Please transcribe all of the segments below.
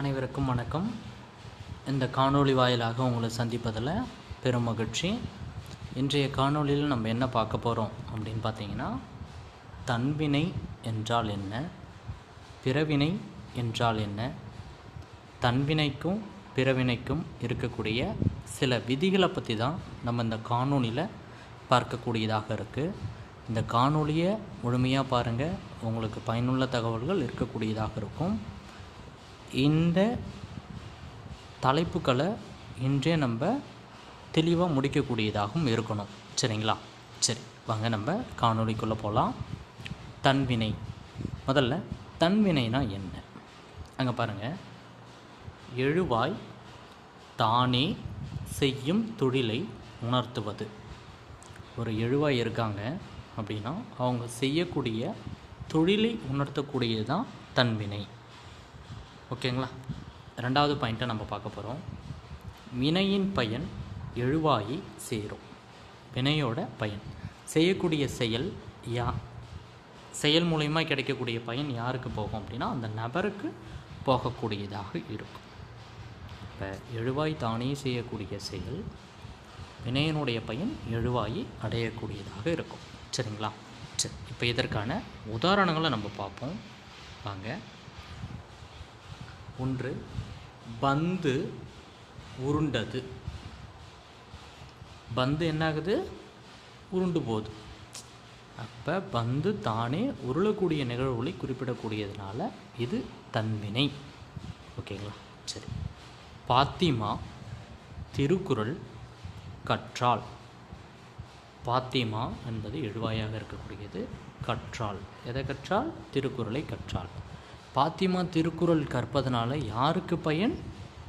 அனைவருக்கும் வணக்கம். இந்த காணொளி வாயிலாக உங்களை சந்திப்பதில் பெரும் மகிழ்ச்சி. இன்றைய காணொளியில் நம்ம என்ன பார்க்க போகிறோம் அப்படின்னு பார்த்தீங்கன்னா தன்வினை என்றால் என்ன? பிறவினை என்றால் என்ன? தன்வினைக்கும் பிறவினைக்கும் இருக்கக்கூடிய சில விதிகளை பற்றி தான் நம்ம இந்த காணொளியில் பார்க்கக்கூடியதாக இருக்குது இந்த காணொலியை முழுமையாக பாருங்கள் உங்களுக்கு பயனுள்ள தகவல்கள் இருக்கக்கூடியதாக இருக்கும். இந்த தலைப்புகளை இன்றே நம்ம தெளிவாக முடிக்கக்கூடியதாகவும் இருக்கணும். சரிங்களா? சரி வாங்க நம்ம காணொளிக்குள்ளே போகலாம் தன்வினை. முதல்ல தன்வினைனா என்ன? அங்கே பாருங்கள் எழுவாய் தானே செய்யும் தொழிலை உணர்த்துவது. ஒரு எழுவாய் இருக்காங்க அப்படின்னா அவங்க செய்யக்கூடிய தொழிலை உணர்த்தக்கூடியது தான் தன்வினை. ஓகேங்களா? ரெண்டாவது பாயிண்ட்டை நம்ம பார்க்க போகிறோம் வினையின் பயன் எழுவாயி சேரும். வினையோட பயன். செய்யக்கூடிய செயல் யா செயல் மூலயமா கிடைக்கக்கூடிய பயன் யாருக்கு போகும் அப்படின்னா அந்த நபருக்கு போகக்கூடியதாக இருக்கும். இப்போ எழுவாய் தானே செய்யக்கூடிய செயல் வினையனுடைய பயன் எழுவாயி அடையக்கூடியதாக இருக்கும். சரிங்களா? சரி இப்போ இதற்கான உதாரணங்களை நம்ம பார்ப்போம். வாங்க. ஒன்று பந்து உருண்டது. பந்து என்னாகுது? உருண்டு போகுது. அப்போ பந்து தானே உருளக்கூடிய நிகழ்வுகளை குறிப்பிடக்கூடியதுனால இது தன்வினை. ஓகேங்களா? சரி. பாத்திமா திருக்குறள் கற்றால். பாத்திமா என்பது எழுவாயாக இருக்கக்கூடியது கற்றால். எதை கற்றால்? திருக்குறளை கற்றால். பாத்திமா திருக்குறள் கற்பதனால யாருக்கு பயன்?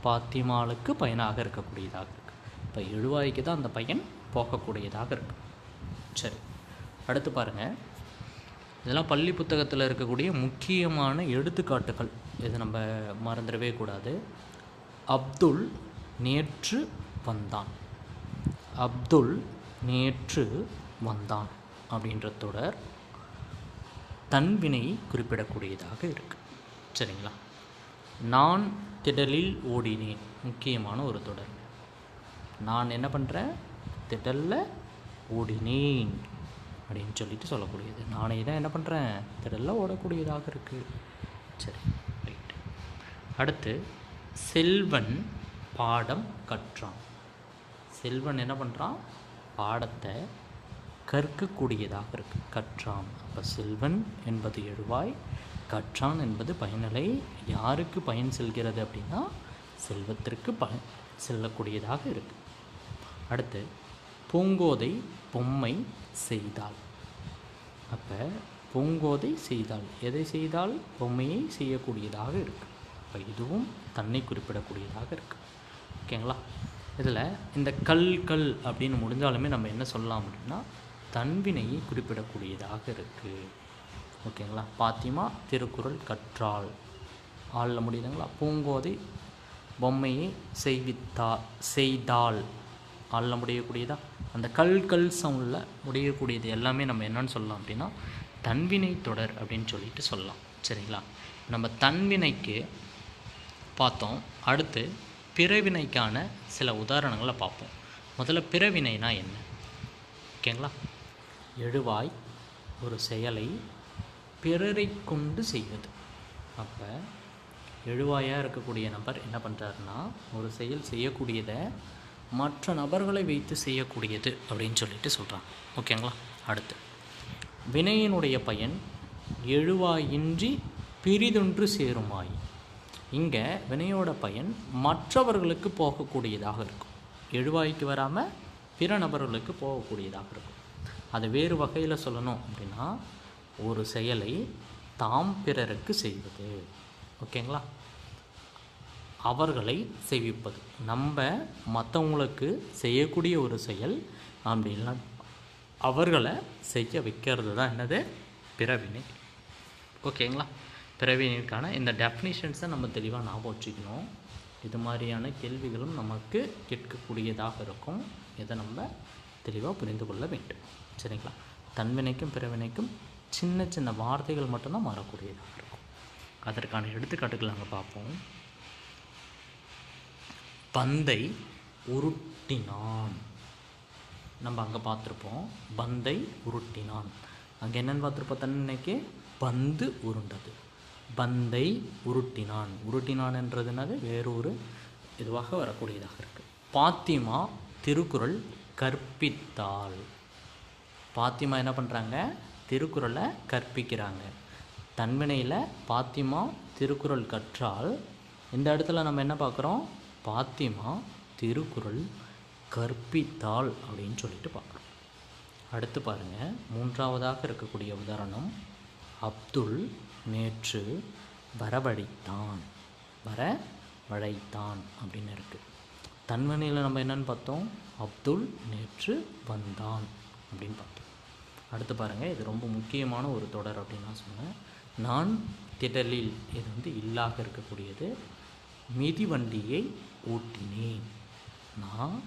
பாத்திமாளுக்கு பயனாக இருக்கக்கூடியதாக இருக்கு. இப்போ எழுவாய்க்கு தான் அந்த பயன் போகக்கூடியதாக இருக்கு. சரி அடுத்து பாருங்கள் இதெல்லாம் பள்ளி புத்தகத்தில் இருக்கக்கூடிய முக்கியமான எடுத்துக்காட்டுகள். இது நம்ம மறந்துடவே கூடாது. அப்துல் நேற்று வந்தான். அப்துல் நேற்று வந்தான் அப்படின்ற தொடர் தன்வினையை குறிப்பிடக்கூடியதாக இருக்குது சரிங்களா? நான் திடலில் ஓடினேன். முக்கியமான ஒரு தொடர். நான் என்ன பண்ணுறேன் திடலில் ஓடினேன் அப்படின்னு சொல்லிட்டு சொல்லக்கூடியது. நானே தான் என்ன பண்ணுறேன் திடலில் ஓடக்கூடியதாக இருக்குது சரி ரைட் அடுத்து செல்வன் பாடம் கற்றான். செல்வன் என்ன பண்ணுறான் பாடத்தை கற்கக்கூடியதாக இருக்கு. கற்றான். அப்போ செல்வன் என்பது எழுவாய் கற்றான் என்பது பயனலை. யாருக்கு பயன் செல்கிறது அப்படின்னா செல்வத்திற்கு பயன் செல்லக்கூடியதாக இருக்கு. அடுத்து பூங்கோதை பொம்மை செய்தாள். அப்போ பூங்கோதை செய்தாள். எதை செய்தால் பொம்மையை செய்யக்கூடியதாக இருக்கு. அப்போ இதுவும் தன்னை குறிப்பிடக்கூடியதாக இருக்கு. ஓகேங்களா? இதில் இந்த கல் கல் அப்படின்னு முடிஞ்சாலுமே நம்ம என்ன சொல்லலாம் அப்படின்னா தன்வினையை குறிப்பிடக்கூடியதாக இருக்குது ஓகேங்களா? பாத்திமா திருக்குறள் கற்றாள். ஆளில் முடியுதுங்களா? பூங்கோதை பொம்மையை செய்வித்தா செய்தாள். ஆளில் முடியக்கூடியதா? அந்த கல் கல் சவுண்டில் முடியக்கூடியது எல்லாமே நம்ம என்னன்னு சொல்லலாம் அப்படின்னா தன்வினை தொடர் அப்படின்னு சொல்லிட்டு சொல்லலாம். சரிங்களா? நம்ம தன்வினைக்கு பார்த்தோம். அடுத்து பிறவினைக்கான சில உதாரணங்களை பார்ப்போம். முதல்ல பிறவினைனா என்ன? ஓகேங்களா? எழுவாய் ஒரு செயலை பிறரை கொண்டு செய்வது. அப்போ எழுவாயாக இருக்கக்கூடிய நபர் என்ன பண்ணுறாருன்னா ஒரு செயல் செய்யக்கூடியதை மற்ற நபர்களை வைத்து செய்யக்கூடியது அப்படின்னு சொல்லிட்டு சொல்கிறாங்க ஓகேங்களா? அடுத்து. வினையினுடைய பயன் எழுவாயின்றி பிரிதொன்று சேருமாய். இங்கே வினையோட பயன் மற்றவர்களுக்கு போகக்கூடியதாக இருக்கும். எழுவாய்க்கு வராமல் பிற நபர்களுக்கு போகக்கூடியதாக இருக்கும். அதை வேறு வகையில் சொல்லணும் அப்படின்னா ஒரு செயலை தாம் பிறருக்கு செய்வது. ஓகேங்களா? அவர்களை செய்விப்பது. நம்ம மற்றவங்களுக்கு செய்யக்கூடிய ஒரு செயல் அப்படின்னா அவர்களை செய்ய வைக்கிறது தான் என்னது? பிறவினை. ஓகேங்களா? பிறவினைக்கான இந்த டெஃபினிஷன்ஸை நம்ம தெளிவாக ஞாபகம் வச்சுக்கணும். இது மாதிரியான கேள்விகளும் நமக்கு கேட்கக்கூடியதாக இருக்கும். இதை நம்ம தெளிவாக புரிந்து கொள்ள வேண்டும். சரிங்களா? தன்வினைக்கும் பிறவினைக்கும் சின்ன சின்ன வார்த்தைகள் மட்டும்தான் மாறக்கூடியதாக இருக்கும். அதற்கான எடுத்துக்காட்டுகள் நாங்கள் பார்ப்போம். பந்தை உருட்டினான். நம்ம அங்கே பார்த்துருப்போம். பந்தை உருட்டினான். அங்கே என்னென்னு பார்த்துருப்போம் தன்னைக்கு பந்து உருண்டது. பந்தை உருட்டினான். உருட்டினான் என்றதுனால வேறொரு இதுவாக வரக்கூடியதாக இருக்குது பாத்திமா திருக்குறள் கற்பித்தாள். பாத்திமா என்ன பண்ணுறாங்க திருக்குறளை கற்பிக்கிறாங்க. தன்வினையில் பாத்திமா திருக்குறள் கற்றால் இந்த இடத்துல நம்ம என்ன பார்க்குறோம்? பாத்திமா திருக்குறள் கற்பித்தாள் அப்படின்னு சொல்லிட்டு பார்க்குறோம். அடுத்து பாருங்கள் மூன்றாவதாக இருக்கக்கூடிய உதாரணம் அப்துல் நேற்று வரவழைத்தான் வர வழைத்தான் அப்படின்னு இருக்குது தன்மனையில் நம்ம என்னன்னு பார்த்தோம்? அப்துல் நேற்று வந்தான் அப்படின்னு பார்த்தோம். அடுத்து பாருங்கள் இது ரொம்ப முக்கியமான ஒரு தொடர் அப்படின்னு நான் சொன்னேன். நான் திடலில் இது வந்து இல்லாக இருக்கக்கூடியது மிதிவண்டியை ஓட்டினேன். நான்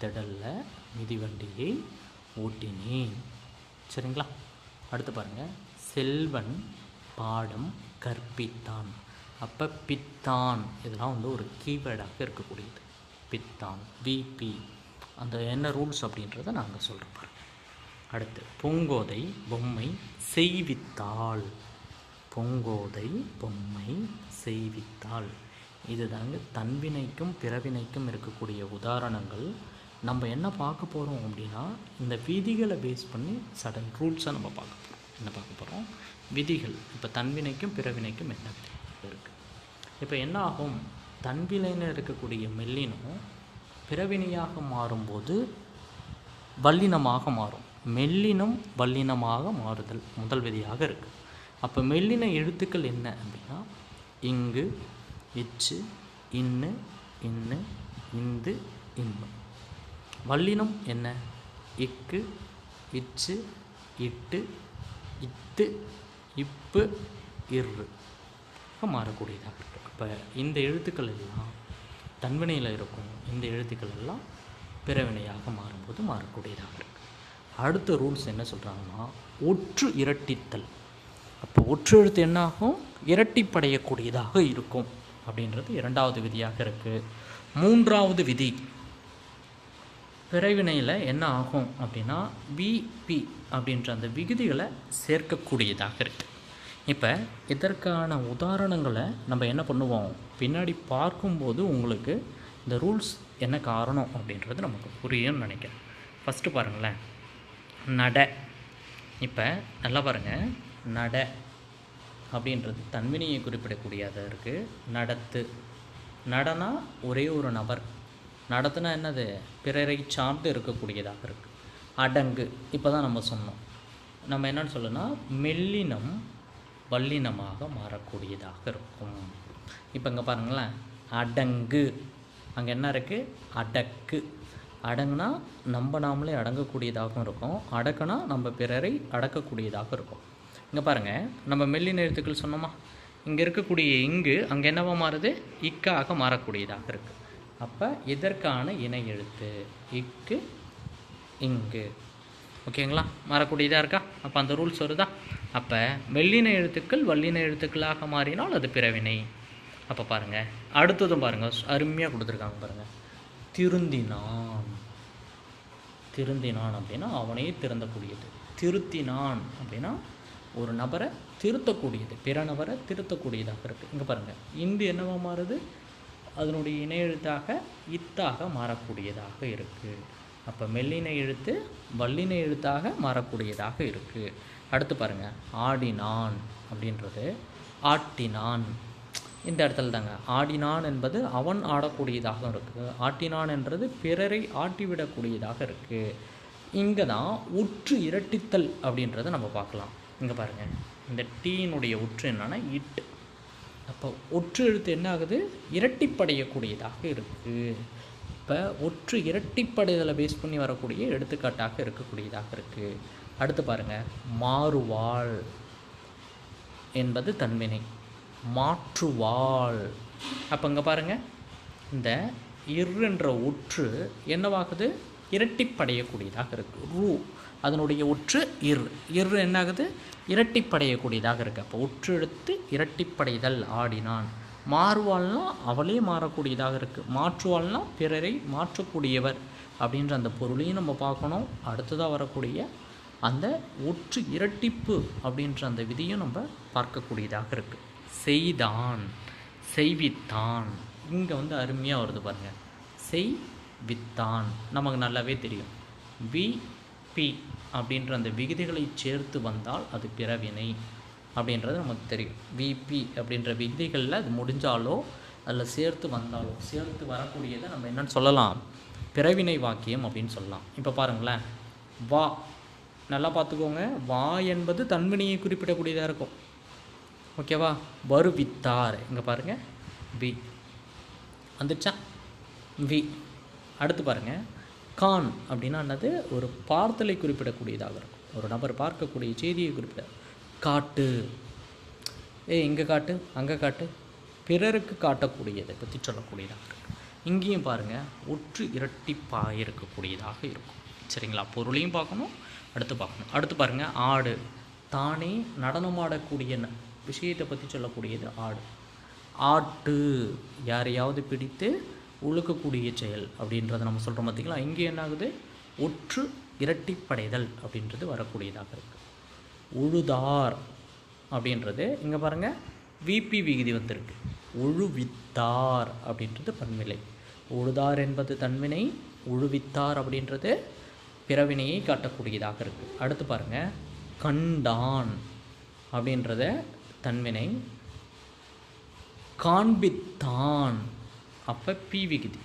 திடலில் மிதிவண்டியை ஓட்டினேன். சரிங்களா? அடுத்து பாருங்கள் செல்வன் பாடம் கற்பித்தான். அப்போ பித்தான் இதெல்லாம் வந்து ஒரு கீவேர்டாக இருக்கக்கூடியது. பித்தான் விபி அந்த என்ன ரூல்ஸ் அப்படின்றத நாங்கள் சொல்கிறோம் பாருங்க. அடுத்து பூங்கோதை பொம்மை செய்வித்தாள். பொங்கோதை பொம்மை செய்வித்தாள். இது தாங்க தன்வினைக்கும் பிறவினைக்கும் இருக்கக்கூடிய உதாரணங்கள். நம்ம என்ன பார்க்க போகிறோம் அப்படின்னா இந்த விதிகளை பேஸ் பண்ணி சடன் ரூல்ஸை நம்ம பார்க்க போகிறோம் என்ன பார்க்க போகிறோம் விதிகள். இப்போ தன்வினைக்கும் பிறவினைக்கும் என்ன இருக்குது இப்போ என்ன ஆகும்? தன்வினைன்னு இருக்கக்கூடிய மெல்லினம் பிறவினையாக மாறும்போது வல்லினமாக மாறும். மெல்லினம் வல்லினமாக மாறுதல் முதல் விதியாக இருக்குது அப்போ மெல்லின எழுத்துக்கள் என்ன அப்படின்னா இங்கு இச்சு இன்னு இன்னு இந்து இன்னு. வல்லினம் என்ன? இக்கு இச்சு இட்டு இத்து இப்பு இரு மாறக்கூடியதாக இருக்குது அப்போ இந்த எழுத்துக்கள் எல்லாம் தன்வினையில் இருக்கும். இந்த எழுத்துக்கள் எல்லாம் பிறவினையாக மாறும்போது மாறக்கூடியதாக இருக்கும் அடுத்த ரூல்ஸ் என்ன சொல்கிறாங்கன்னா ஒற்று இரட்டித்தல். அப்போ ஒற்று எழுத்து என்னாகும்? இரட்டிப்படையக்கூடியதாக இருக்கும். அப்படின்றது இரண்டாவது விதியாக இருக்குது மூன்றாவது விதி. பிறவினையில் என்ன ஆகும் அப்படின்னா விபி அப்படின்ற அந்த விகுதிகளை சேர்க்கக்கூடியதாக இருக்குது இப்போ இதற்கான உதாரணங்களை நம்ம என்ன பண்ணுவோம்? பின்னாடி பார்க்கும்போது உங்களுக்கு இந்த ரூல்ஸ் என்ன காரணம் அப்படின்றது நமக்கு புரியும்னு நினைக்கிறேன். ஃபஸ்ட்டு பாருங்களேன். நட. இப்போ நல்லா பாருங்கள் நட அப்படின்றது தன்வினையை குறிப்பிடக்கூடியதாக இருக்குது நடத்து. நடனா ஒரே ஒரு நபர். நடத்துனா என்னது? பிறரை சார்ந்து இருக்கக்கூடியதாக இருக்குது அடங்கு. இப்போ தான் நம்ம சொன்னோம். நம்ம என்னன்னு சொல்லணும்னா மெல்லினம் வல்லினமாக மாறக்கூடியதாக இருக்கும். இப்போ இங்கே பாருங்களேன். அடங்கு. அங்கே என்ன இருக்குது அடக்கு. அடங்குனா நம்ம நாமளே அடங்கக்கூடியதாகவும் இருக்கும். அடக்குனா நம்ம பிறரை அடக்கக்கூடியதாக இருக்கும். இங்கே பாருங்கள் நம்ம மெல்லின எழுத்துக்கள் சொன்னோமா? இங்கே இருக்கக்கூடிய இங்கு அங்கே என்னவா மாறுது? இக்காக மாறக்கூடியதாக இருக்குது அப்போ இதற்கான இணை எழுத்து? இக்கு இங்கு. ஓகேங்களா? மாறக்கூடியதாக இருக்கா? அப்போ அந்த ரூல்ஸ் வருதா? அப்போ வெள்ளின எழுத்துக்கள் வல்லின எழுத்துக்களாக மாறினால் அது பிறவினை. அப்போ பாருங்கள் அடுத்ததும் பாருங்கள் அருமையாக கொடுத்துருக்காங்க பாருங்கள் திருந்தினான். திருந்தினான் அப்படின்னா அவனையே திருந்தக்கூடியது. திருத்தினான் அப்படின்னா ஒரு நபரை திருத்தக்கூடியது. பிற நபரை திருத்தக்கூடியதாக இருக்குது இங்கே பாருங்கள் இந்து என்னவா மாறுது? அதனுடைய இணை எழுத்தாக இத்தாக மாறக்கூடியதாக இருக்குது அப்போ மெல்லின எழுத்து வல்லின எழுத்தாக மாறக்கூடியதாக இருக்குது அடுத்து பாருங்கள் ஆடினான் அப்படின்றது. ஆட்டினான். இந்த இடத்துல தாங்க. ஆடினான் என்பது அவன் ஆடக்கூடியதாக இருக்குது ஆட்டினான் என்றது பிறரை ஆட்டிவிடக்கூடியதாக இருக்குது இங்கே தான் உற்று இரட்டித்தல் அப்படின்றத நம்ம பார்க்கலாம். இங்கே பாருங்கள் இந்த டீயினுடைய உற்று என்னன்னா இட். அப்போ ஒற்று எழுத்து என்ன ஆகுது? இரட்டிப்படையக்கூடியதாக இருக்குது இப்போ ஒற்று இரட்டிப்படைதலை பேஸ் பண்ணி வரக்கூடிய எடுத்துக்காட்டாக இருக்கக்கூடியதாக இருக்குது அடுத்து பாருங்கள் மாறுவாள் என்பது தன்வினை. மாற்றுவாள். அப்போ இங்கே பாருங்கள் இந்த இருன்ற ஒற்று என்னவாகுது? இரட்டிப்படையக்கூடியதாக இருக்குது ரூ. அதனுடைய ஒற்று இர். இர் என்னாகுது? இரட்டிப்படையக்கூடியதாக இருக்குது அப்போ ஒற்று எடுத்து இரட்டிப்படைதல் ஆடினான். மாறுவாள்னா அவளே மாறக்கூடியதாக இருக்குது மாற்றுவாள்னா பிறரை மாற்றக்கூடியவர் அப்படின்ற அந்த பொருளையும் நம்ம பார்க்கணும். அடுத்ததாக வரக்கூடிய அந்த ஒற்று இரட்டிப்பு அப்படின்ற அந்த விதியும் நம்ம பார்க்கக்கூடியதாக இருக்குது செய்தான் செய்வித்தான். இங்கே வந்து அருமையாக வருது பாருங்கள் செய் வித்தான் நமக்கு நல்லாவே தெரியும். வி பி அப்படின்ற அந்த விகுதிகளை சேர்த்து வந்தால் அது பிறவினை அப்படின்றது நமக்கு தெரியும். விபி அப்படின்ற விகுதிகளில் அது முடிஞ்சாலோ அதில் சேர்த்து வந்தாலோ சேர்த்து வரக்கூடியதை நம்ம என்னென்னு சொல்லலாம். பிறவினை வாக்கியம் அப்படின்னு சொல்லலாம். இப்போ பாருங்களேன். வா. நல்லா பார்த்துக்கோங்க. வா என்பது தன்வினையை குறிப்பிடக்கூடியதாக இருக்கும். ஓகேவா? வருவித்தார். இங்கே பாருங்கள் வி. வந்துச்சா வி. அடுத்து பாருங்கள் கான் அப்படின்னா என்னது? ஒரு பார்த்தலை குறிப்பிடக்கூடியதாக இருக்கும். ஒரு நபர் பார்க்கக்கூடிய செய்தியை குறிப்பிட. காட்டு. ஏ இங்கே காட்டு? அங்கே காட்டு. பிறருக்கு காட்டக்கூடியதை பற்றி சொல்லக்கூடியதாக இருக்கும். இங்கேயும் பாருங்கள் ஒற்று இரட்டிப்பாக இருக்கக்கூடியதாக இருக்கும். சரிங்களா? பொருளையும் பார்க்கணும் அடுத்து பார்க்கணும். அடுத்து பாருங்கள் ஆடு. தானே நடனமாடக்கூடிய ந- விஷயத்தை பற்றி சொல்லக்கூடியது ஆடு. ஆட்டு யாரையாவது பிடித்து உழுக்கக்கூடிய செயல் அப்படின்றத நம்ம சொல்கிறோம் பார்த்தீங்களா இங்கே என்னாகுது? ஒற்று இரட்டிப்படைதல் அப்படின்றது வரக்கூடியதாக இருக்குது உழுதார் அப்படின்றது இங்கே பாருங்கள் விபி விகுதி வந்திருக்கு. உழுவித்தார் அப்படின்றது பன்விலை உழுதார் என்பது தன்வினை உழுவித்தார் அப்படின்றது பிறவினையை காட்டக்கூடியதாக இருக்குது அடுத்து பாருங்கள் கண்டான் அப்படின்றத தன்வினை. காண்பித்தான். அப்போ பி விகுதி.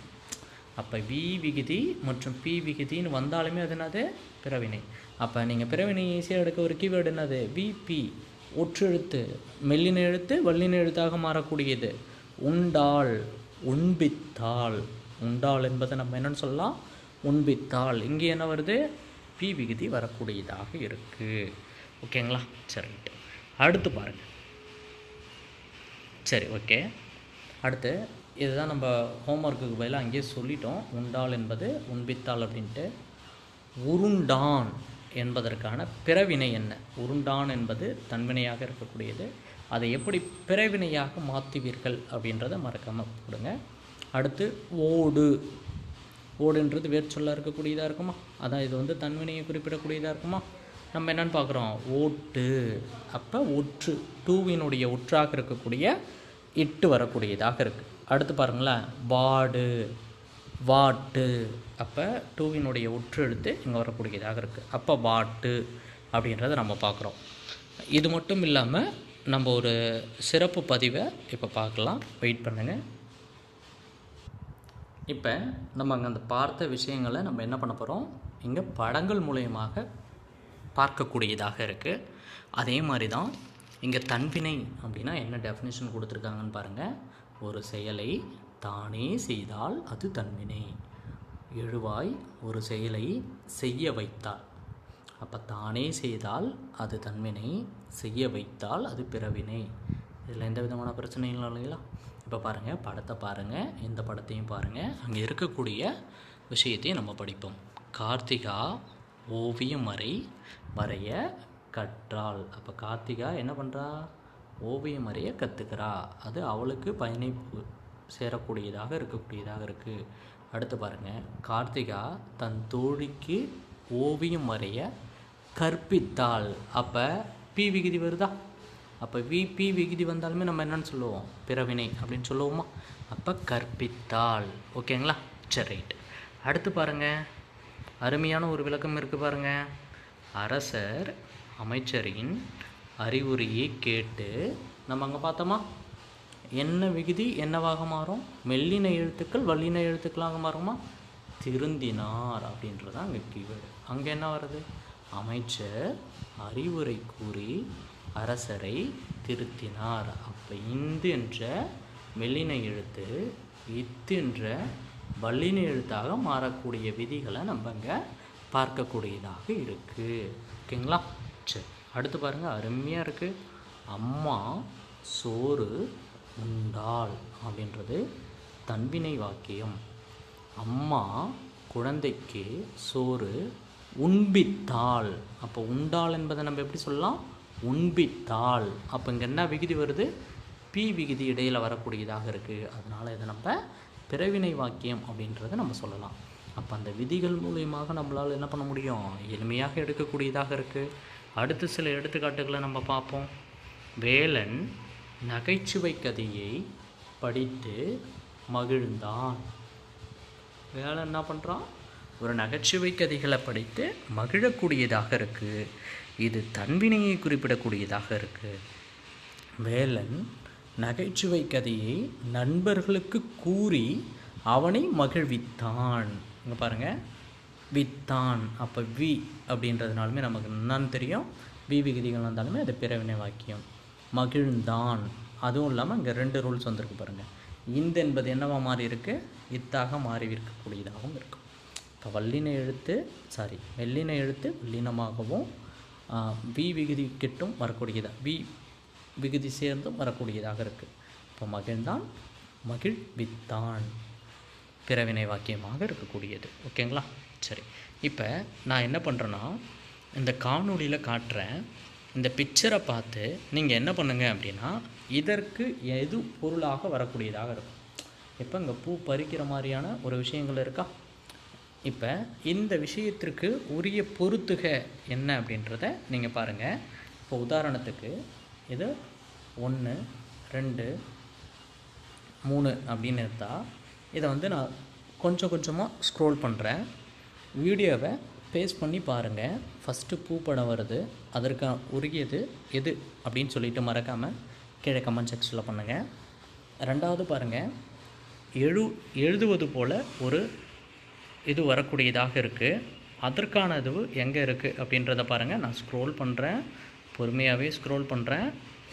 அப்போ வி விகுதி மற்றும் பி விகுதின்னு வந்தாலுமே அது என்னது? பிறவினை. அப்போ நீங்கள் பிறவினை ஈஸியாக எடுக்க ஒரு கீவேர்டு என்னது? விபி ஒற்றெழுத்து மெல்லின எழுத்து வல்லின எழுத்தாக மாறக்கூடியது. உண்டாள் உண்பித்தாள் உண்டாள் என்பதை நம்ம என்னென்னு சொல்லலாம்? உண்பித்தாள் இங்கே என்ன வருது? பி விகுதி வரக்கூடியதாக இருக்குது ஓகேங்களா? சரி. அடுத்து பாருங்கள் சரி ஓகே அடுத்து இதுதான் நம்ம ஹோம்ஒர்க்குக்கு பதிலாக அங்கேயே சொல்லிட்டோம். உண்டால் என்பது உண்பித்தாள் அப்படின்ட்டு. உருண்டான் என்பதற்கான பிறவினை என்ன? உருண்டான் என்பது தன்வினையாக இருக்கக்கூடியது. அதை எப்படி பிறவினையாக மாற்றுவீர்கள் அப்படின்றத மறக்காமல் கொடுங்க அடுத்து ஓடு. ஓடுன்றது வேர்ச்சொல்லாக இருக்கக்கூடியதாக இருக்குமா? அதான் இது வந்து தன்வினையை குறிப்பிடக்கூடியதாக இருக்குமா? நம்ம என்னன்னு பார்க்குறோம். ஓட்டு. அப்போ ஒற்று. டூவினுடைய ஒற்றாக இருக்கக்கூடிய இட்டு வரக்கூடியதாக இருக்குது அடுத்து பாருங்களேன் வாடு வாட்டு. அப்போ டூவினுடைய உற்று எழுத்து இங்கே வரக்கூடியதாக இருக்குது அப்போ வாட்டு அப்படின்றத நம்ம பார்க்குறோம். இது மட்டும் இல்லாமல் நம்ம ஒரு சிறப்பு பதிவை இப்போ பார்க்கலாம். வெயிட் பண்ணுங்கள் இப்போ நம்ம அங்கே அந்த பார்த்த விஷயங்களை நம்ம என்ன பண்ண போகிறோம் இங்கே படங்கள் மூலயமாக பார்க்கக்கூடியதாக இருக்குது அதே மாதிரி தான் இங்கே தன்வினை அப்படின்னா என்ன டெஃபினேஷன் கொடுத்துருக்காங்கன்னு பாருங்கள் ஒரு செயலை தானே செய்தால் அது தன்வினை எழுவாய் ஒரு செயலை செய்ய வைத்தால். அப்போ தானே செய்தால் அது தன்வினை செய்ய வைத்தால் அது பிறவினை. இதில் எந்த விதமான பிரச்சனையும் இல்லைங்களா? இப்போ பாருங்கள் படத்தை பாருங்கள் இந்த படத்தையும் பாருங்கள் அங்கே இருக்கக்கூடிய விஷயத்தையும் நம்ம படிப்போம். கார்த்திகா ஓவியம் வரை வரைய கற்றாள். அப்போ கார்த்திகா என்ன பண்ணுறா ஓவியம் வரைய கற்றுக்கிறா அது அவளுக்கு பயனை சேரக்கூடியதாக இருக்கக்கூடியதாக இருக்குது அடுத்து பாருங்கள் கார்த்திகா தன் தோழிக்கு ஓவியம் வரைய கற்பித்தாள். அப்போ பி விகுதி வருதா? அப்போ வி பி விகுதி வந்தாலுமே நம்ம என்னன்னு சொல்லுவோம்? பிறவினை அப்படின்னு சொல்லுவோமா? அப்போ கற்பித்தாள். ஓகேங்களா? சரி ரைட். அடுத்து பாருங்கள் அருமையான ஒரு விளக்கம் இருக்குது பாருங்கள் அரசர் அமைச்சரின் அறிவுரையை கேட்டு நம்ம அங்கே பார்த்தோமா? என்ன விகுதி என்னவாக மாறும்? மெல்லின எழுத்துக்கள் வல்லின எழுத்துக்களாக மாறுமா? திருந்தினார் அப்படின்றது அங்கே கீவேர்டு அங்கே என்ன வருது? அமைச்சர் அறிவுரை கூறி அரசரை திருத்தினார். அப்போ இந்து என்ற மெல்லின எழுத்து இத்து என்ற வல்லின எழுத்தாக மாறக்கூடிய விதிகளை நம்ம இங்கே பார்க்கக்கூடியதாக இருக்குது ஓகேங்களா? சரி அடுத்து பாருங்கள் அருமையாக இருக்குது அம்மா சோறு உண்டாள் அப்படின்றது தன்வினை வாக்கியம். அம்மா குழந்தைக்கு சோறு உண்பித்தாள். அப்போ உண்டாள் என்பதை நம்ம எப்படி சொல்லலாம்? உண்பித்தாள். அப்போ இங்கே என்ன விகுதி வருது? பி விகுதி இடையில் வரக்கூடியதாக இருக்குது அதனால் இதை நம்ம பிறவினை வாக்கியம் அப்படின்றத நம்ம சொல்லலாம். அப்போ அந்த விதிகள் மூலியமாக நம்மளால் என்ன பண்ண முடியும்? எளிமையாக எடுக்கக்கூடியதாக இருக்குது அடுத்து சில எடுத்துக்காட்டுகளை நம்ம பார்ப்போம். வேலன் நகைச்சுவை கதையை படித்து மகிழ்ந்தான். வேலை என்ன பண்ணுறான் ஒரு நகைச்சுவை கதைகளை படித்து மகிழக்கூடியதாக இருக்குது இது தன்வினையை குறிப்பிடக்கூடியதாக இருக்குது வேலன் நகைச்சுவை கதையை நண்பர்களுக்கு கூறி அவனை மகிழ்வித்தான். இங்கே பாருங்கள் வித்தான் அப்போ வி அப்படின்றதுனாலுமே நமக்கு என்னன்னு தெரியும். வி விகுதிகள் வந்தாலுமே அது பிறவினை வாக்கியம். மகிழ்ந்தான். அதுவும் இல்லாமல் இங்கே ரெண்டு ரூல்ஸ் வந்திருக்கு பாருங்கள் இந்த என்பது என்னவா மாறி இருக்குது இத்தாக மாறி இருக்கக்கூடியதாகவும் இருக்கும். இப்போ வல்லின எழுத்து சாரி வெள்ளின எழுத்து வல்லினமாகவும் வி விகுதி கிட்டும் வரக்கூடியதாக வி விகுதி சேர்ந்தும் வரக்கூடியதாக இருக்குது இப்போ மகிழ்ந்தான் மகிழ்வித்தான் பிறவினை வாக்கியமாக இருக்கக்கூடியது. ஓகேங்களா? சரி இப்போ நான் என்ன பண்ணுறேன்னா இந்த காணொலியில் காட்டுறேன் இந்த பிக்சரை பார்த்து நீங்கள் என்ன பண்ணுங்கள் அப்படின்னா இதற்கு எது பொருளாக வரக்கூடியதாக இருக்கும். இப்போ இங்கே பூ பறிக்கிற மாதிரியான ஒரு விஷயங்கள் இருக்கா? இப்போ இந்த விஷயத்திற்கு உரிய பொருத்துக என்ன அப்படின்றத நீங்கள் பாருங்கள் இப்போ உதாரணத்துக்கு இது ஒன்று ரெண்டு மூணு அப்படின்னு எடுத்தால் இதை வந்து நான் கொஞ்சம் கொஞ்சமாக ஸ்க்ரோல் பண்ணுறேன் வீடியோவை பேஸ் பண்ணி பாருங்கள் ஃபஸ்ட்டு பூ படம் வருது. அதற்கு உரியது எது அப்படின்னு சொல்லிட்டு மறக்காமல் கீழே கமெண்ட் செக்ஷனில் பண்ணுங்கள் ரெண்டாவது பாருங்கள் எழு எழுதுவது போல் ஒரு இது வரக்கூடியதாக இருக்குது அதற்கான இது எங்கே இருக்குது அப்படின்றத பாருங்கள் நான் ஸ்க்ரோல் பண்ணுறேன் பொறுமையாகவே ஸ்க்ரோல் பண்ணுறேன்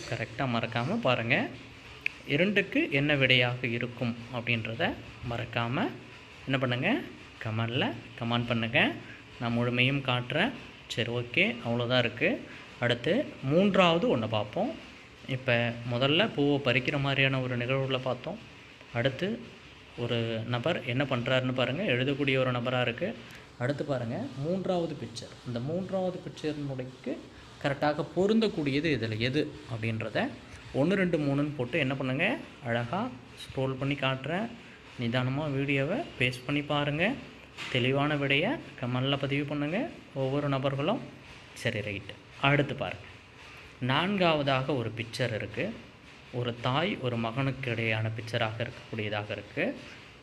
கரெக்டாக மறக்காமல் பாருங்கள் இரண்டுக்கு என்ன விடையாக இருக்கும் அப்படின்றத மறக்காமல் என்ன பண்ணுங்கள் கமெண்டில் கமெண்ட் பண்ணுங்கள் நான் முழுமையும் காட்டுறேன். சரி ஓகே. அவ்வளோதான் இருக்குது அடுத்து மூன்றாவது ஒன்று பார்ப்போம். இப்போ முதல்ல பூவை பறிக்கிற மாதிரியான ஒரு நிகழ்வுல பார்த்தோம். அடுத்து ஒரு நபர் என்ன பண்ணுறாருன்னு பாருங்கள் எழுதக்கூடிய ஒரு நபராக இருக்குது அடுத்து பாருங்கள் மூன்றாவது பிக்சர் இந்த மூன்றாவது பிக்சர்னுடைக்கு கரெக்டாக பொருந்தக்கூடியது இதில் எது? அப்படின்றத ஒன்று ரெண்டு மூணுன்னு போட்டு என்ன பண்ணுங்கள் அழகாக ஸ்க்ரோல் பண்ணி காட்டுறேன். நிதானமாக வீடியோவை பேஸ்ட் பண்ணி பாருங்கள் தெளிவான விடையை கமெண்டில் பதிவு பண்ணுங்கள் ஒவ்வொரு நபர்களும் சரி ரைட்டு அடுத்து பாருங்கள் நான்காவதாக ஒரு பிக்சர் இருக்குது ஒரு தாய் ஒரு மகனுக்கு இடையான பிக்சராக இருக்கக்கூடியதாக இருக்குது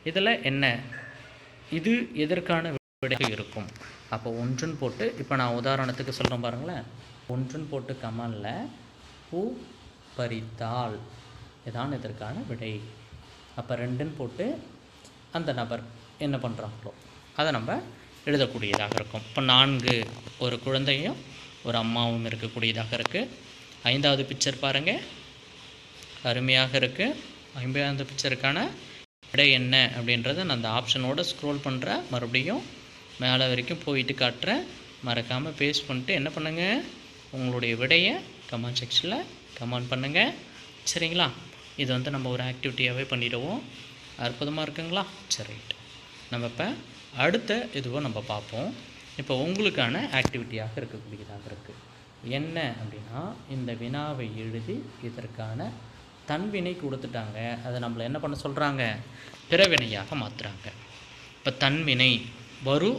இதில் என்ன? இது எதற்கான விடை இருக்கும்? அப்போ ஒன்றுன்னு போட்டு இப்போ நான் உதாரணத்துக்கு சொல்கிறேன் பாருங்களேன். ஒன்றுன்னு போட்டு கமலில் பூ பறித்தாள். இதான் இதற்கான விடை. அப்போ ரெண்டுன்னு போட்டு அந்த நபர் என்ன பண்ணுறாங்களோ அதை நம்ம எழுதக்கூடியதாக இருக்கும். இப்போ நான்கு ஒரு குழந்தையும் ஒரு அம்மாவும் இருக்கக்கூடியதாக இருக்குது ஐந்தாவது பிக்சர் பாருங்கள் அருமையாக இருக்குது ஐம்பதாவது பிக்சருக்கான விடை என்ன அப்படின்றத நான் அந்த ஆப்ஷனோட ஸ்க்ரோல் பண்ணுறேன் மறுபடியும் மேலே வரைக்கும் போயிட்டு காட்டுறேன் மறக்காமல் பேஸ்ட் பண்ணிட்டு என்ன பண்ணுங்கள் உங்களுடைய விடையை கமெண்ட் செக்ஷனில் கமெண்ட் பண்ணுங்கள் சரிங்களா? இது வந்து நம்ம ஒரு ஆக்டிவிட்டியாகவே பண்ணிடுவோம். அற்புதமாக இருக்குங்களா? சரி ரைட் நம்ம இப்போ அடுத்த இதுவை நம்ம பார்ப்போம். இப்போ உங்களுக்கான ஆக்டிவிட்டியாக இருக்கக்கூடியதாக இருக்குது என்ன அப்படின்னா இந்த வினாவை எழுதி இதற்கான தன்வினை கொடுத்துட்டாங்க. அதை நம்மளை என்ன பண்ண சொல்கிறாங்க பிறவினையாக மாற்றுறாங்க இப்போ தன்வினை வரு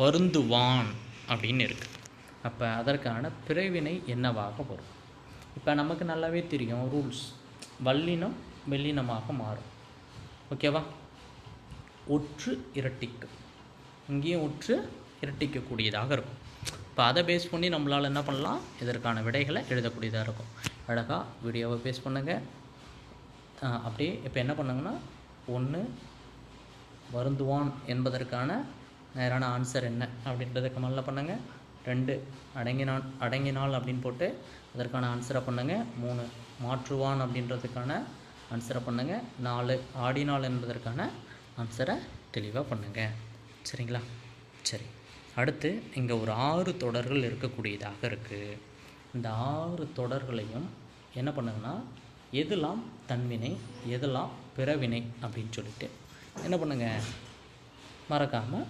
வருந்துவான் அப்படின்னு இருக்குது அப்போ அதற்கான பிறவினை என்னவாக வரும்? இப்போ நமக்கு நல்லாவே தெரியும் ரூல்ஸ் வல்லினம் மெல்லினமாக மாறும். ஓகேவா ஒற்று இரட்டிக்கும். இங்கேயும் ஒற்று இரட்டிக்கக்கூடியதாக இருக்கும். இப்போ அதை பேஸ் பண்ணி நம்மளால் என்ன பண்ணலாம்? இதற்கான விடைகளை எழுதக்கூடியதாக இருக்கும். அழகாக வீடியோவை பேஸ் பண்ணுங்கள் அப்படியே இப்போ என்ன பண்ணுங்கன்னா ஒன்று வருந்துவான் என்பதற்கான நேரான ஆன்சர் என்ன அப்படின்றத கமெண்டில் பண்ணுங்கள் ரெண்டு அடங்கினான் அடங்கினாள் அப்படின்னு போட்டு அதற்கான ஆன்சரை பண்ணுங்கள் மூணு மாற்றுவான் அப்படின்றதுக்கான ஆன்சரை பண்ணுங்கள் நாலு ஆடினாள் என்பதற்கான ஆன்சரை தெளிவாக பண்ணுங்கள் சரிங்களா? சரி. அடுத்து இங்கே ஒரு ஆறு தொடர்கள் இருக்கக்கூடியதாக இருக்குது இந்த ஆறு தொடர்களையும் என்ன பண்ணுங்கன்னா எதெல்லாம் தன்வினை எதெல்லாம் பிறவினை அப்படின்னு சொல்லிட்டு என்ன பண்ணுங்கள் மறக்காமல்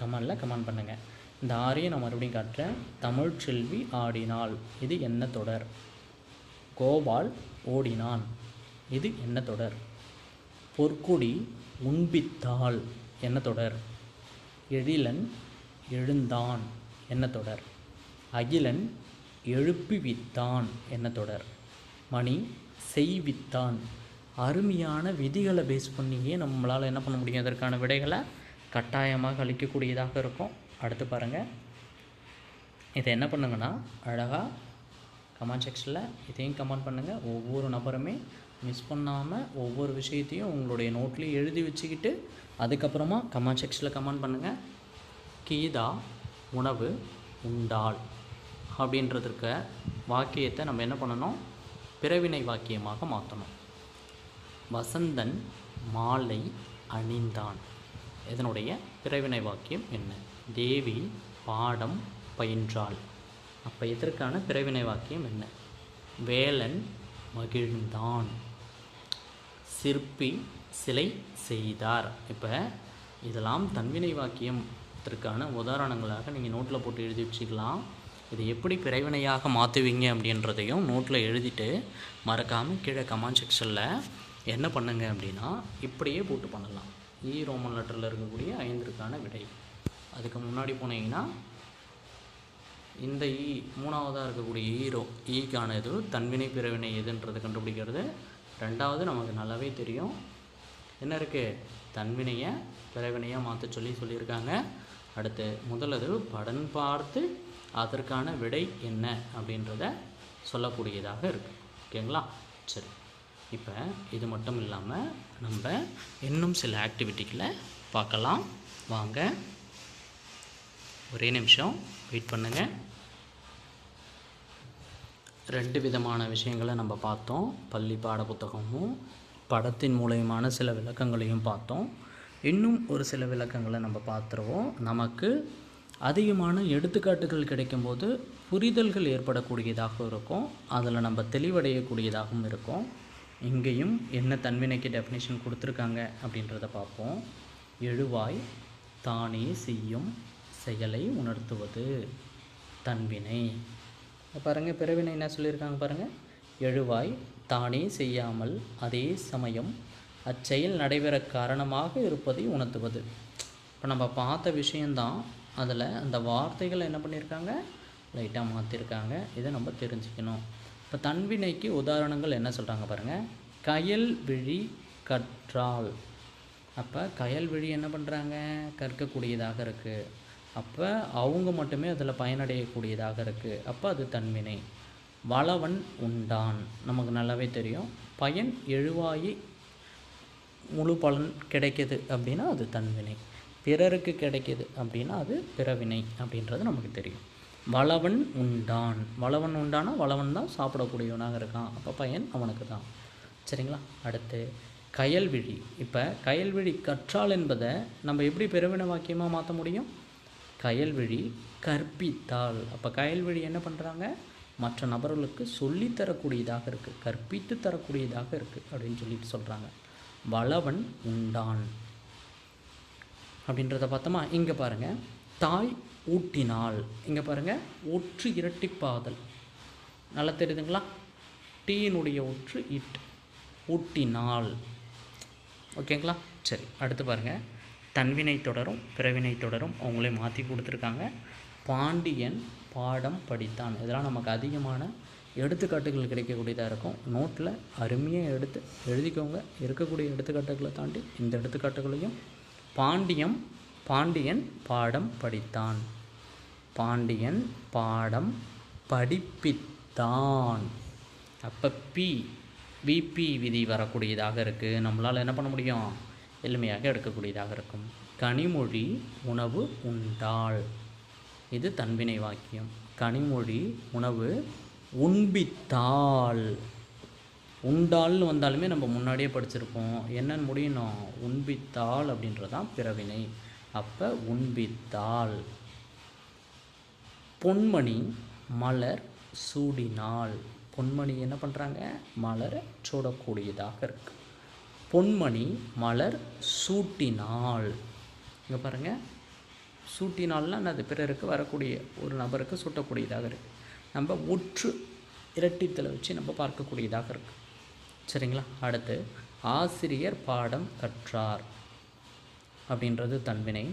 கமெண்டில் கமெண்ட் பண்ணுங்கள் இந்த ஆறையும் நான் மறுபடியும் காட்டுறேன். தமிழ் செல்வி ஆடினாள். இது என்ன தொடர்? கோபால் ஓடினான். இது என்ன தொடர்? பொற்குடி முன்பித்தாள். என்ன தொடர்? எழிலன் எழுந்தான். என்ன தொடர்? அகிலன் எழுப்பிவித்தான். என்ன தொடர்? மணி செய்வித்தான். அருமையான விதிகளை பேஸ் பண்ணியே நம்மளால் என்ன பண்ண முடியும்? அதற்கான விடைகளை கட்டாயமாக அளிக்கக்கூடியதாக இருக்கும். அடுத்து பாருங்கள் இதை என்ன பண்ணுங்கன்னா அழகாக கமெண்ட் செக்ஷனில் இதையும் கமெண்ட் பண்ணுங்கள் ஒவ்வொரு நபருமே மிஸ் பண்ணாமல் ஒவ்வொரு விஷயத்தையும் உங்களுடைய நோட்லேயும் எழுதி வச்சுக்கிட்டு அதுக்கப்புறமா கமெண்ட் செக்ஷனில் கமெண்ட் பண்ணுங்கள் கீதா உணவு உண்டாள் அப்படின்றதுக்க வாக்கியத்தை நம்ம என்ன பண்ணணும்? பிறவினை வாக்கியமாக மாற்றணும் வசந்தன் மாலை அணிந்தான். இதனுடைய பிறவினை வாக்கியம் என்ன? தேவி பாடம் பயின்றாள். அப்போ இதற்கான பிறவினை வாக்கியம் என்ன? வேலன் மகிழ்ந்தான். சிற்பி சிலை செய்தார். இப்போ இதெல்லாம் தன்வினை வாக்கியத்திற்கான உதாரணங்களாக நீங்கள் நோட்டில் போட்டு எழுதி வச்சுக்கலாம். இது எப்படி பிறவினையாக மாற்றுவீங்க அப்படின்றதையும் நோட்டில் எழுதிட்டு மறக்காமல் கீழே கமெண்ட் செக்ஷனில் என்ன பண்ணுங்க அப்படின்னா இப்படியே போட்டு பண்ணலாம். ஈ ரோமன் லெட்டரில் இருக்கக்கூடிய ஐந்திற்கான விடை. அதுக்கு முன்னாடி போனீங்கன்னா இந்த ஈ மூணாவதாக இருக்கக்கூடிய ஈரோ ஈக்கான தன்வினை பிறவினை எதுன்றது கண்டுபிடிக்கிறது. ரெண்டாவது நமக்கு நல்லாவே தெரியும். என்ன இருக்குது தன்வினையை பிறவினையாக மாற்ற சொல்லி சொல்லியிருக்காங்க. அடுத்து முதலது படன் பார்த்து அதற்கான விடை என்ன அப்படின்றத சொல்லக்கூடியதாக இருக்குது ஓகேங்களா சரி. இப்போ இது மட்டும் இல்லாமல் நம்ம இன்னும் சில ஆக்டிவிட்டிகளை பார்க்கலாம். வாங்க. ஒரே நிமிஷம். வெயிட் பண்ணுங்கள் ரெண்டு விதமான விஷயங்களை நம்ம பார்த்தோம். பள்ளி பாட புத்தகமும் படத்தின் மூலயமான சில விளக்கங்களையும் பார்த்தோம். இன்னும் ஒரு சில விளக்கங்களை நம்ம பார்த்துருவோம். நமக்கு அதிகமான எடுத்துக்காட்டுகள் கிடைக்கும்போது புரிதல்கள் ஏற்படக்கூடியதாக இருக்கும். அதில் நம்ம தெளிவடையக்கூடியதாகவும் இருக்கும். இங்கேயும் என்ன தன்வினைக்கு டெஃபினேஷன் கொடுத்துருக்காங்க அப்படின்றத பார்ப்போம். எழுவாய் தானே செய்யும் செயலை உணர்த்துவது. தன்வினை. பாருங்கள் பிறவினை என்ன சொல்லியிருக்காங்க பாருங்கள் எழுவாய் தானே செய்யாமல் அதே சமயம் அச்செயல் நடைபெற காரணமாக இருப்பதை உணர்த்துவது. இப்போ நம்ம பார்த்த விஷயந்தான் அதில் அந்த வார்த்தைகளை என்ன பண்ணியிருக்காங்க? லைட்டாக மாற்றிருக்காங்க இதை நம்ம தெரிஞ்சுக்கணும். இப்போ தன்வினைக்கு உதாரணங்கள் என்ன சொல்கிறாங்க பாருங்கள் கயல் விழி கற்றால். அப்போ கயல் விழி என்ன பண்ணுறாங்க கற்கக்கூடியதாக இருக்குது அப்போ அவங்க மட்டுமே அதில் பயனடையக்கூடியதாக இருக்குது அப்போ அது தன்வினை. வளவன் உண்டான். நமக்கு நல்லாவே தெரியும். பயன் எழுவாயி முழு பலன் கிடைக்கிது அப்படின்னா அது தன்வினை. பிறருக்கு கிடைக்கிது அப்படின்னா அது பிறவினை அப்படின்றது நமக்கு தெரியும். வளவன் உண்டான். வளவன் உண்டானா வளவன் தான் சாப்பிடக்கூடியவனாக இருக்கான். அப்போ பையன் அவனுக்கு தான். சரிங்களா? அடுத்து கயல்விழி. இப்போ கயல்விழி கற்றால் என்பதை நம்ம எப்படி பெருவின வாக்கியமாக மாற்ற முடியும்? கயல்விழி கற்பித்தால். அப்போ கயல்விழி என்ன பண்ணுறாங்க மற்ற நபர்களுக்கு சொல்லித் தரக்கூடியதாக இருக்குது கற்பித்து தரக்கூடியதாக இருக்குது அப்படின்னு சொல்லிட்டு சொல்கிறாங்க வளவன் உண்டான். அப்படின்றத பார்த்தோமா? இங்கே பாருங்கள் தாய் ஊட்டினாள். இங்கே பாருங்கள் ஒற்று இரட்டிப்பாதல் நல்லா தெரியுதுங்களா? டீயினுடைய ஒற்று இட் ஊட்டினாள். ஓகேங்களா? சரி அடுத்து பாருங்கள் தன்வினை தொடரும் பிறவினை தொடரும். அவங்களே மாற்றி கொடுத்துருக்காங்க. பாண்டியன் பாடம் படித்தான். இதெல்லாம் நமக்கு அதிகமான எடுத்துக்காட்டுகள் கிடைக்கக்கூடியதாக இருக்கும். நோட்டில் அருமையாக எடுத்து எழுதிக்கோங்க. இருக்கக்கூடிய எடுத்துக்காட்டுகளை தாண்டி இந்த எடுத்துக்காட்டுகளையும் பாண்டியம் பாண்டியன் பாடம் படித்தான். பாண்டியன் பாடம் படிப்பித்தான். அப்போ பி விபி விதி வரக்கூடியதாக இருக்குது நம்மளால் என்ன பண்ண முடியும்? எளிமையாக எடுக்கக்கூடியதாக இருக்கும். கனிமொழி உணவு உண்டாள் இது தன்வினை வாக்கியம். கனிமொழி உணவு உண்பித்தாள் உண்டாள்னு வந்தாலுமே நம்ம முன்னாடியே படிச்சிருப்போம். என்னன்னு முடியணும்? உண்பித்தாள் அப்படின்றதான் பிறவினை. அப்போ உண்பித்தாள் பொன்மணி மலர் சூடினாள் பொன்மணி என்ன பண்ணுறாங்க மலரை சூடக்கூடியதாக இருக்குது பொன்மணி மலர் சூட்டினாள். இங்கே பாருங்கள் சூட்டினால்னா என்னது? பிறருக்கு வரக்கூடிய ஒரு நபருக்கு சூட்டக்கூடியதாக இருக்குது நம்ம ஒற்று இரட்டித்தலை வச்சு நம்ம பார்க்கக்கூடியதாக இருக்குது சரிங்களா? அடுத்து ஆசிரியர் பாடம் கற்றார் அப்படின்றது தன்வினை.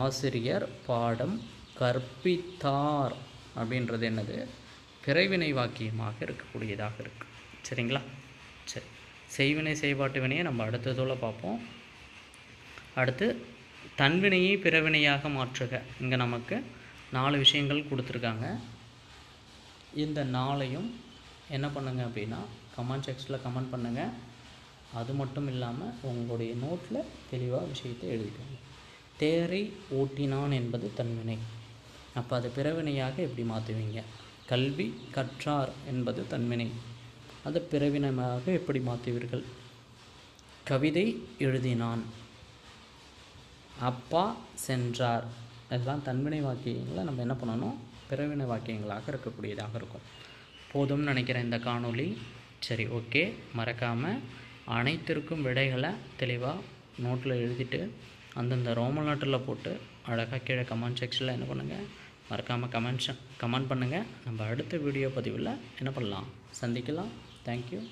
ஆசிரியர் பாடம் கற்பித்தார் அப்படின்றது என்னது? பிறவினை வாக்கியமாக இருக்கக்கூடியதாக இருக்குது சரிங்களா? செய்வினை செய்பாட்டு வினையை நம்ம அடுத்ததோடு பார்ப்போம். அடுத்து தன்வினையை பிறவினையாக மாற்றுக. இங்கே நமக்கு நாலு விஷயங்கள் கொடுத்துருக்காங்க. இந்த நாளையும் என்ன பண்ணுங்க அப்படின்னா கமெண்ட் செக்ஷனில் கமெண்ட் பண்ணுங்கள் அது மட்டும் இல்லாமல் உங்களுடைய நோட்டில் தெளிவாக விஷயத்தை எழுதிக்கோங்க. தேரை ஓட்டினான் என்பது தன்வினை. அப்போ அது பிறவினையாக எப்படி மாற்றுவீங்க கல்வி கற்றார் என்பது தன்வினை. அதை பிறவினமாக எப்படி மாற்றுவீர்கள்? கவிதை எழுதினான். அப்பா சென்றார். இதெல்லாம் தன்வினை வாக்கியங்களை நம்ம என்ன பண்ணணும்? பிறவினை வாக்கியங்களாக இருக்கக்கூடியதாக இருக்கும். போதும்னு நினைக்கிறேன் இந்த காணொளி. சரி ஓகே. மறக்காமல் அனைத்திற்கும் விடைகளை தெளிவாக நோட்டில் எழுதிட்டு அந்தந்த ரோமல் நாட்டில் போட்டு அழகாக கீழே கமெண்ட் செக்ஷனில் என்ன பண்ணுங்கள் மறக்காமல் கமெண்ட் கமெண்ட் பண்ணுங்கள் நம்ம அடுத்த வீடியோ பதிவில் என்ன பண்ணலாம்? சந்திக்கலாம். Thank you.